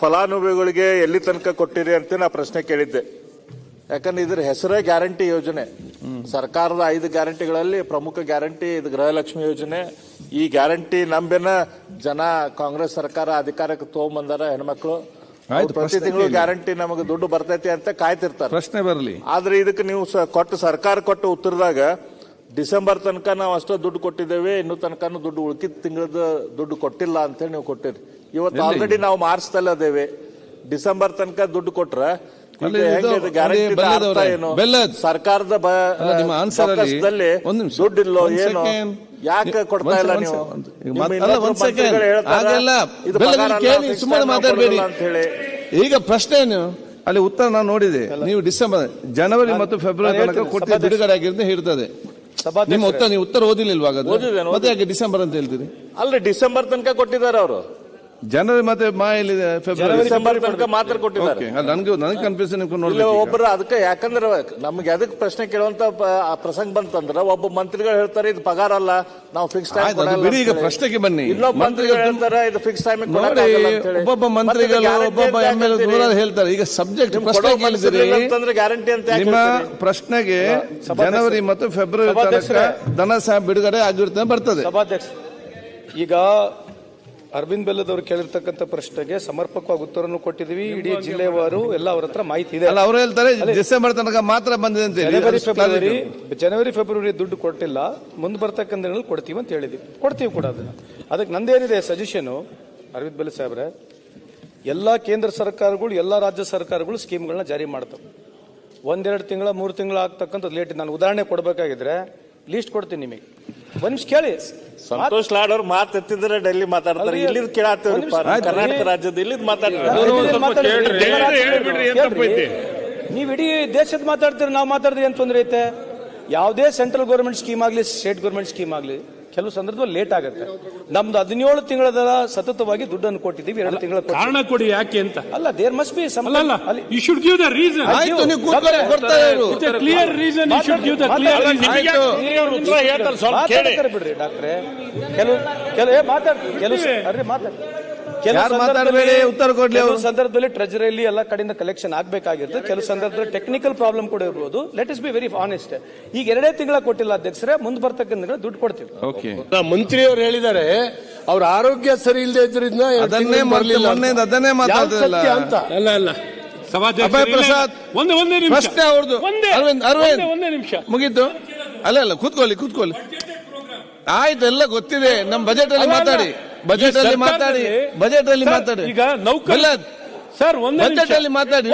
ಫಲಾನುಭವಿಗಳಿಗೆ ಎಲ್ಲಿ ತನಕ ಕೊಟ್ಟಿರಿ ಅಂತ ನಾ ಪ್ರಶ್ನೆ ಕೇಳಿದ್ದೆ. ಯಾಕಂದ್ರೆ ಇದ್ರ ಹೆಸರೇ ಗ್ಯಾರಂಟಿ ಯೋಜನೆ. ಸರ್ಕಾರದ ಐದು ಗ್ಯಾರಂಟಿಗಳಲ್ಲಿ ಪ್ರಮುಖ ಗ್ಯಾರಂಟಿ ಇದು ಗೃಹಲಕ್ಷ್ಮಿ ಯೋಜನೆ. ಈ ಗ್ಯಾರಂಟಿ ನಂಬಿನ ಜನ ಕಾಂಗ್ರೆಸ್ ಸರ್ಕಾರ ಅಧಿಕಾರಕ್ಕೆ ತಗೊಂಬಂದಾರ ಹೆಣ್ಮಕ್ಳು. ಪ್ರತಿ ತಿಂಗಳು ಗ್ಯಾರಂಟಿ ನಮಗೆ ದುಡ್ಡು ಬರ್ತೈತಿ ಅಂತ ಕಾಯ್ತಿರ್ತಾರೆ. ಪ್ರಶ್ನೆ ಬರಲಿ. ಆದ್ರೆ ಇದಕ್ಕೆ ನೀವು ಕೊಟ್ಟು ಸರ್ಕಾರ ಕೊಟ್ಟ ಉತ್ತರದಾಗ ಡಿಸೆಂಬರ್ ತನಕ ನಾವು ಅಷ್ಟೋ ದುಡ್ಡು ಕೊಟ್ಟಿದ್ದೇವೆ ಇನ್ನು ತನಕನೂ ದುಡ್ಡು ಉಳ್ಕಿದ ತಿಂಗಳದ ದುಡ್ಡು ಕೊಟ್ಟಿಲ್ಲ ಅಂತ ಹೇಳಿ ನೀವು ಕೊಟ್ಟಿರಿ. ಇವತ್ತು ಆಲ್ರೆಡಿ ನಾವು ಮಾರ್ಚ್ ತಲೆ ಅದೇವೆ. ಡಿಸೆಂಬರ್ ತನಕ ದುಡ್ಡು ಕೊಟ್ರ. ಸರ್ಕಾರದ. ದುಡ್ಡಿಲ್ಲೋ ಏನು? ಯಾಕೆ ಕೊಡ್ತಾ ಇಲ್ಲ ನೀವು? ಕೇಳಿ, ಸುಮ್ಮನೆ ಮಾತಾಡ್ಬೇಡಿ. ಕೊಡಲ್ಲ ಅಂತ ಹೇಳಿ. ಈಗ ಪ್ರಶ್ನೆ ಏನು? ಅಲ್ಲಿ ಉತ್ತರ ನಾನು ನೋಡಿದೆ. ನೀವು ಡಿಸೆಂಬರ್ ಜನವರಿ ಮತ್ತು ಫೆಬ್ರವರಿ ತನಕ ಹೇಳ್ತೀನಿ, ಕೊಟ್ಟು ಸಭಾಧ್ಯಕ್ಷ. ಬಿಡುಗಡೆ ಆಗಿರುತ್ತೆ ಹೇಳ್ತದೆ ನಿಮ್ಮ ಉತ್ತರ ನೀವು ಉತ್ತರ ಓದಿಲ್ಲ ಮತ್ತೆ ಯಾಕೆ ಡಿಸೆಂಬರ್ ಅಂತ ಹೇಳ್ತೀರಿ? ಅಲ್ರಿ ಡಿಸೆಂಬರ್ ತನಕ ಕೊಟ್ಟಿದ್ದಾರೆ ಅವರು. ಜನವರಿ ಮತ್ತೆ ಮಾ ಎಲ್ಲಿದೆ ಫೆಬ್ರವರಿ ಡಿಸೆಂಬರ್ ತನಕ ಮಾತ್ರ ಕೊಟ್ಟಿದ್ದಾರೆ. ಓಕೆ ನನಗೆ ನನಗೆ ಕನ್ಫ್ಯೂಷನ್ ಇಲ್ಲ ನೋಡ್ಬೇಕು ಒಬ್ಬರು ಅದಕ್ಕೆ ಯಾಕಂದ್ರೆ ನಮ್ಗೆ ಅದಕ್ಕೆ ಪ್ರಶ್ನೆ ಕೇಳುವಂತ ಪ- ಆ ಪ್ರಸಂಗ ಬಂತಂದ್ರೆ ಒಬ್ಬ ಮಂತ್ರಿಗಳು ಹೇಳ್ತಾರೆ ಇದು ಪಗಾರ ಅಲ್ಲ ನಾವು ಫಿಕ್ಸ್ ಟೈಮ್ ಆಯ್ತು, ಅದು ಬಿಡಿ, ಈಗ ಪ್ರಶ್ನೆಗೆ ಬನ್ನಿ. ಇನ್ನೊಬ್ಬ ಮಂತ್ರಿಗಳು ಮಂತ್ರಿಗಳು ಹೇಳ್ತಾರೆ ಇದು ಫಿಕ್ಸ್ ಟೈಮ್ ನೋಡಿ ಒಬ್ಬೊಬ್ಬ ಮಂತ್ರಿಗಳು ಒಬ್ಬೊಬ್ಬ ಎಂ ಎಲ್ ದೂರ ಹೇಳ್ತಾರೆ? ಈಗ ಸಬ್ಜೆಕ್ಟ್ ಪ್ರಶ್ನೆ ಕೇಳಿದಿರಿ ಅಂತಂದ್ರೆ ಗ್ಯಾರಂಟಿ ಅಂತ ಯಾಕೆ ನಿಮ್ಮ ಹೇಳ್ತೀರಿ? ಪ್ರಶ್ನೆಗೆ ಜನವರಿ ಮತ್ತು ಫೆಬ್ರವರಿ ತನಕ ಸಭಾಧ್ಯಕ್ಷರೇ. ಧನ ಸಹ ಬಿಡುಗಡೆ ಆಗಿರ್ತದೆ ಬರ್ತದೆ. ಸಭಾಧ್ಯಕ್ಷ ಈಗ ಅರವಿಂದ್ ಬೆಲ್ಲದವರು ಕೇಳಿರ್ತಕ್ಕಂಥ ಪ್ರಶ್ನೆಗೆ ಸಮರ್ಪಕವಾಗಿ ಉತ್ತರವನ್ನು ಕೊಟ್ಟಿದ್ದೀವಿ. ಇಡೀ ಜಿಲ್ಲೆಯವರು ಎಲ್ಲ ಅವ್ರ ಹತ್ರ ಮಾಹಿತಿ ಇದೆ. ಅಲ್ಲ ಅವರು ಹೇಳ್ತಾರೆ ಡಿಸೆಂಬರ್ ತನಕ ಮಾತ್ರ ಬಂದಿದೆ ಅಂತ. ಜನವರಿ ಫೆಬ್ರವರಿ ಜನವರಿ ಫೆಬ್ರವರಿ ದುಡ್ಡು ಕೊಟ್ಟಿಲ್ಲ. ಮುಂದೆ ಬರ್ತಕ್ಕಂಥ ದಿನಗಳಲ್ಲಿ ಕೊಡ್ತೀವಿ ಅಂತ ಹೇಳಿದ್ವಿ ಕೊಡ್ತೀವಿ ಕೂಡ ಅದನ್ನ. ಅದಕ್ಕೆ ನಂದೇನಿದೆ ಸಜೆಷನ್ ಅರವಿಂದ್ ಬೆಲ್ಲ ಸಾಹೇಬ್ರೆ ಎಲ್ಲ ಕೇಂದ್ರ ಸರ್ಕಾರಗಳು ಎಲ್ಲ ರಾಜ್ಯ ಸರ್ಕಾರಗಳು ಸ್ಕೀಮ್ಗಳನ್ನ ಜಾರಿ ಮಾಡ್ತವೆ. ಒಂದೆರಡು ತಿಂಗಳ ಮೂರು ತಿಂಗಳ ಆಗ್ತಕ್ಕಂಥದ್ದು ಲೇಟ್ ನಾನು ಉದಾಹರಣೆ ಕೊಡಬೇಕಾಗಿದ್ರೆ ಲೀಸ್ಟ್ ಕೊಡ್ತೀನಿ ನಿಮಗೆ. ಒಂದ್ ನಿಮಿಷ ಕೇಳಿ. ಸಂತೋಷ್ ಲಾಡ್ ಅವ್ರು ಮಾತು ಎತ್ತಿದ್ರೆ ಡೆಲ್ಲಿ ಮಾತಾಡ್ತಾರೆ. ಇಲ್ಲಿದ್ ಕೇಳತ್ತೇವ್ರಿ. ಕರ್ನಾಟಕ ರಾಜ್ಯದ ಇಲ್ಲಿದ್ ಮಾತಾಡ್ತಾರೆ. ನೀವ್ ನೀವು ಇಡೀ ದೇಶದ ಮಾತಾಡ್ತೀರಿ ನಾವು ಮಾತಾಡಿದ್ರೆ ಏನ್ ತೊಂದ್ರೆ ಐತೆ? ಯಾವುದೇ ಸೆಂಟ್ರಲ್ ಗೌರ್ಮೆಂಟ್ ಸ್ಕೀಮ್ ಆಗಲಿ ಸ್ಟೇಟ್ ಗೌರ್ಮೆಂಟ್ ಸ್ಕೀಮ್ ಆಗಲಿ ಕೆಲವು ಸಂದರ್ಭದಲ್ಲಿ ಲೇಟ್ ಆಗುತ್ತೆ. ನಮ್ದು ಹದಿನೇಳು ತಿಂಗಳ ಸತತವಾಗಿ ದುಡ್ಡನ್ನು ಕೊಟ್ಟಿದ್ದೀವಿ ಎರಡು ತಿಂಗಳ ಕಾರಣ ಕೊಡಿ ಯಾಕೆ ಅಂತ. ಅಲ್ಲ ದೇರ್ ಮಸ್ಟ್ ಬಿ ಅಲ್ಲ ಅಲ್ಲ you should give the reason ಆಯ್ತು ನೀವು ಕೂತ್ಕೊಳ್ಳಿ, ಕೊಡ್ತಾ ಇರು. Clear reason you should give the clear. ಬಿಡ್ರಿ ಡಾಕ್ಟ್ರೆ. ಕೆಲವು ಕೆಲವು ಏ, ಮಾತಾಡ್ ಕೆಲವು ಅರ್ರಿ ಮಾತಾಡ್ ಕೆಲವು ಯಾರು ಮಾತಾಡಬೇಡಿ ಉತ್ತರ ಕೊಡ್ಲಿ ಕೆಲವು ಅವ್ರು. ಸಂದರ್ಭದಲ್ಲಿ ಟ್ರೆಜರಿಯಲ್ಲಿ ಎಲ್ಲ ಕಡೆಯಿಂದ ಕಲೆಕ್ಷನ್ ಆಗಬೇಕಾಗಿರುತ್ತೆ. ಕೆಲವು ಸಂದರ್ಭದಲ್ಲಿ ಟೆಕ್ನಿಕಲ್ ಪ್ರಾಬ್ಲಮ್ ಕೂಡ ಇರಬಹುದು let us be very honest ಈಗ ಎರಡೇ ತಿಂಗಳ ಕೊಟ್ಟಿಲ್ಲ ಅಧ್ಯಕ್ಷರೇ ಮುಂದೆ ಬರ್ತಕ್ಕಂಥ ದುಡ್ಡು ಕೊಡ್ತೀವಿ ಓಕೆ ಮಂತ್ರಿಯವರು ಹೇಳಿದ್ದಾರೆ ಅವ್ರ ಆರೋಗ್ಯ ಸರಿ ಇಲ್ಲದೆ ಇದ್ರಿಂದ ಅದನ್ನೇ ಅದನ್ನೇ ಮಾತಾಡ್ತಿಲ್ಲ. ಸತ್ಯ ಅಂತ? ಅಲ್ಲ ಅಲ್ಲ. ಪ್ರಸಾದ್. ಒಂದೇ ಒಂದೇ ನಿಮಿಷ. ಪ್ರಶ್ನೆ ಅವ್ರದ್ದು. ಒಂದೇ ಅರವಿಂದ್ ಅರವಿಂದ್. ಒಂದೇ- ಒಂದೇ ನಿಮಿಷ. ಮುಗೀತು. ಅಲ್ಲ ಅಲ್ಲ ಕೂತ್ಕೊಳ್ಳಿ ಕೂತ್ಕೊಳ್ಳಿ. ಆಯ್ತು ಎಲ್ಲ ಗೊತ್ತಿದೆ. ನಮ್ ಬಜೆಟ್ ಅಲ್ಲ. ಮಾತಾಡಿ. ಬಜೆಟ್ ಅಲ್ಲಿ ಮಾತಾಡಿ ಬಜೆಟ್ ಅಲ್ಲಿ ಮಾತಾಡಿ. ಈಗ ನೌಕರ ಬೆಲ್ಲದ್. ಸರ್ ಒಂದೇ ಬಜೆಟ್ ಅಲ್ಲಿ ಮಾತಾಡಿ.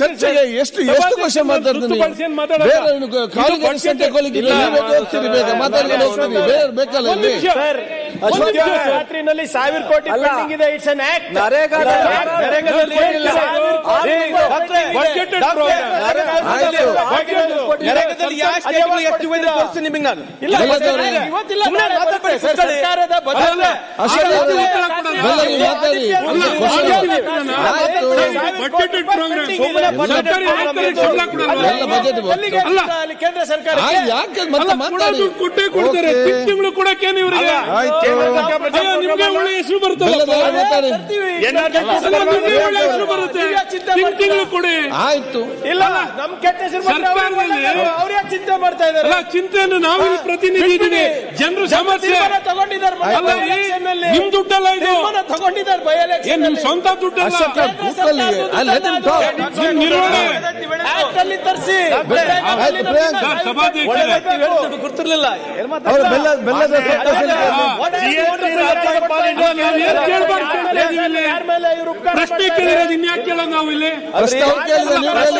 ಚರ್ಚೆಗೆ ಎಷ್ಟು ಎಷ್ಟು ಕ್ವಶನ್ ಮಾತಾಡ್ತೀನಿ ಕಾಲಿಗೆ budget- ಸಂತೆ ಇಲ್ಲ, ಹೋಗ್ತೀರಿ ಬೇಗ ಮಾತಾಡ್ಕೊಂಡು ಹೋಗ್ತೀರಿ. ಬೇರೆ ಬೇಕಲ್ಲ ಇಲ್ಲಿ ರಾತ್ರಿನಲ್ಲಿ ಸಾವಿರ ಕೋಟಿ ಇದೆ. It's an act NREGA program. ಕೇಂದ್ರ ಸರ್ಕಾರ ಕೊಟ್ಟೇ ಕೊಡ್ತಾರೆ ತಿಂಗಳು ಕೊಡಕ್ಕೇನು ಇವರಿಗೆ ನಿಮ್ಗೆ ಒಳ್ಳೆ ಹೆಸರು ಬರುತ್ತೆ ಒಳ್ಳೆ ಹೆಸರು ಬರುತ್ತೆ ತಿಂಗ್ ತಿಂಗಳು ಕೊಡಿ ಆಯ್ತು. ಇಲ್ಲ ನಮ್ ಕೆಟ್ಟ ಸರ್ಕಾರದಲ್ಲಿ- ಒಳ್ಳೆದು. ಚಿಂತೆ ಮಾಡ್ತಾ ಇದ್ದಾರೆ? ಚಿಂತೆಯನ್ನು ನಾವು ಪ್ರತಿನಿಧಿ ಜನರು ಸಮಸ್ಯೆ ತಗೊಂಡಿದ್ದಾರೆ ನಿಮ್ ದುಡ್ಡಲ್ಲ ಇದು. ತಗೊಂಡಿದ್ದಾರೆ ನಿಮ್ ಸ್ವಂತ ದುಡ್ಡಲ್ಲ? ತರಿಸಿ. ಗೊತ್ತಿರ್ಲಿಲ್ಲ. ಪ್ರಶ್ನೆ ಕೇಳಿರೋದು ಇನ್ಯಾಕೆ ಕೇಳೋದು ನಾವು ಇಲ್ಲಿ?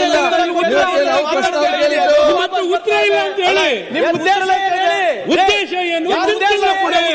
ಕೇಳಿ ಉತ್ತರ ಇಲ್ಲ. ಅಂತ ಹೇಳಿ. ನಿಮ್ ಉದ್ದೇಶ ಹೇಳಿ? ಉದ್ದೇಶ ಏನು ಯಾವ ತಿಂಗ್ ಉದ್ದೇಶ ತಿಂಗಳು ಕೊಡಿ ಹೇಳಿ?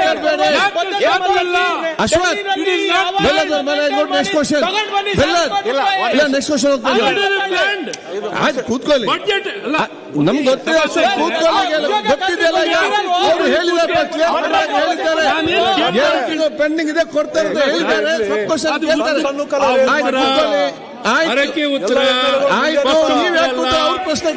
ಅವರೇ, ಅವರೇ? ಅಶ್ವಥ್ ನೆಕ್ಸ್ಟ್ ಕ್ವಶನ್ ಇಲ್ಲ ನೆಕ್ಸ್ಟ್ ಕ್ವಶನ್. ಆಯ್ತು ಕೂತ್ಕೊಳ್ಳಿ. ಅಲ್ಲ. ನಮ್ಗೆ ಗೊತ್ತಿದೆ ಅಷ್ಟೇ ಕೂತ್ಕೊಳ್ಳಿ ಗೊತ್ತಿದೆಯಲ್ಲ ಈಗ? ಅವರು ಹೇಳಿದ್ದಾರೆ. ಹೇಳಿದ್ದಾರೆ ಪೆಂಡಿಂಗ್ ಇದೆ ಕೊಡ್ತಾರೆ ಹೇಳಿದ್ದಾರೆ. ಸ್ವಲ್ಪ ಕ್ವಶನ್ ಕೇಳ್ತಾರೆ. ಆಯ್ತು ಉತ್ತರ. ಆಯ್ತು ನೀವು ನೀವ್ ಯಾಕೆ ಪ್ರಶ್ನೆ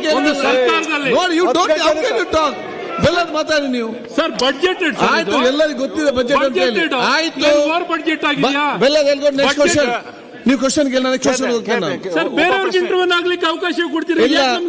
ನೋಡಿ you don't how can you talk Bellad ಮಾತಾಡಿ ನೀವು. ಸರ್ ಬಜೆಟ್ ಆಯ್ತು ಎಲ್ಲರಿಗೂ ಗೊತ್ತಿದೆ ಬಜೆಟ್ ಅಂತ ಹೇಳಿ. ಆಯ್ತು. ಓವರ್ ಬಡ್ಜೆಟ್ ಆಗಿದೆಯಾ? ಬೆಲ್ಲದ್ ನೆಕ್ಸ್ಟ್ Budget- ಕ್ವಶನ್ ನೀವು ಕ್ವಶನ್ ಕೇಳಿ ನನಗೆ ಕ್ವಶನ್ ಹೋಗ್ತೇನೆ ಸರ್ ಬೇರೆಯವ್ರಿಗೆ ಇಂಟರ್ವ್ಯೂ ಆಗ್ಲಿಕ್ಕೆ ಅವಕಾಶ ಕೊಡ್ತೀರಿ? ಇಲ್ಲ.